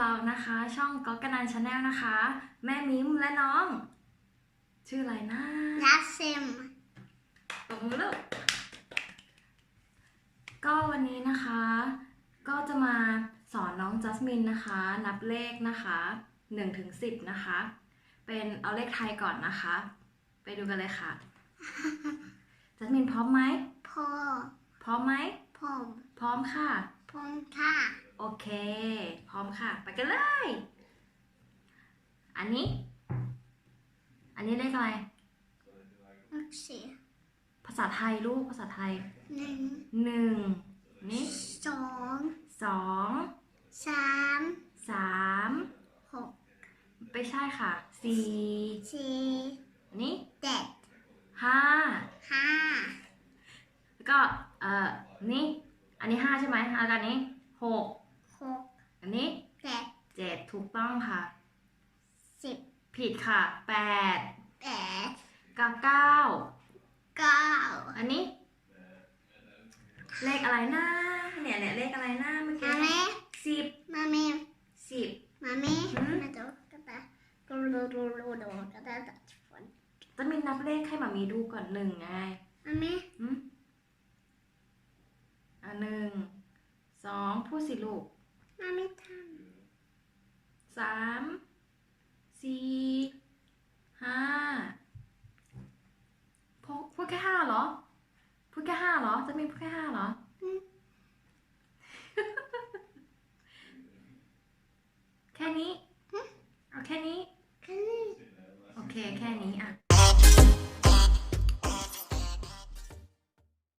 เรานะคะ ช่องก๊อกกนันชาแนลนะคะ แม่มิมและน้อง ชื่ออะไรนะนัสเซมตบมือลูกก็วันนี้นะคะ ก็จะมาสอนน้องจัสมินนะคะ นับเลขนะคะ1ถึง10 นะคะ เป็นเอาเลขไทยก่อนนะคะ ไปดูกันเลยค่ะ จัสมินพร้อมไหมพ่อพร้อมไหม พ่อพร้อมค่ะพงค่ะโอเค พร้อมค่ะ ไปกันเลย อันนี้ อันนี้เลขอะไร นักเสียภาษาไทยลูกภาษาไทยหนึ่งหนึ่งนี่สองสองสามสามหกไม่ใช่ค่ะสี่สี่อันนี้เจ็ดห้าห้าแล้วก็ เอ่อนี่ อันนี้ห้าใช่ไหมแล้วก็อันนี้หกหกอันนี้เจ็ดเจ็ดถูกต้องค่ะ สิบผิดค่ะแปดแปดกับเก้าเก้าอันนี้ เลขอะไรนะเนี่ยเนี่ยเลขอะไรนะเมื่อกี้มาแม่สิบมาแม่สิบ มาแม่หืม มาดูกระตาดูดูดูดูดูกระตาตัดฝนจะมีนับเลขให้หมามีดูก่อนหนึ่งไงมาแม่หืมอะ หนึ่งสองพูดสิลูกมาแม่ทสามสี่ห้าพอพูดแค่ห้าเหรอ พูดแค่ห้าเหรอ จะมีพูดแค่ห้าเหรอำอืมแค่นี้ เอาแค่นี้แค่นี้ โอเค แค่นี้อะ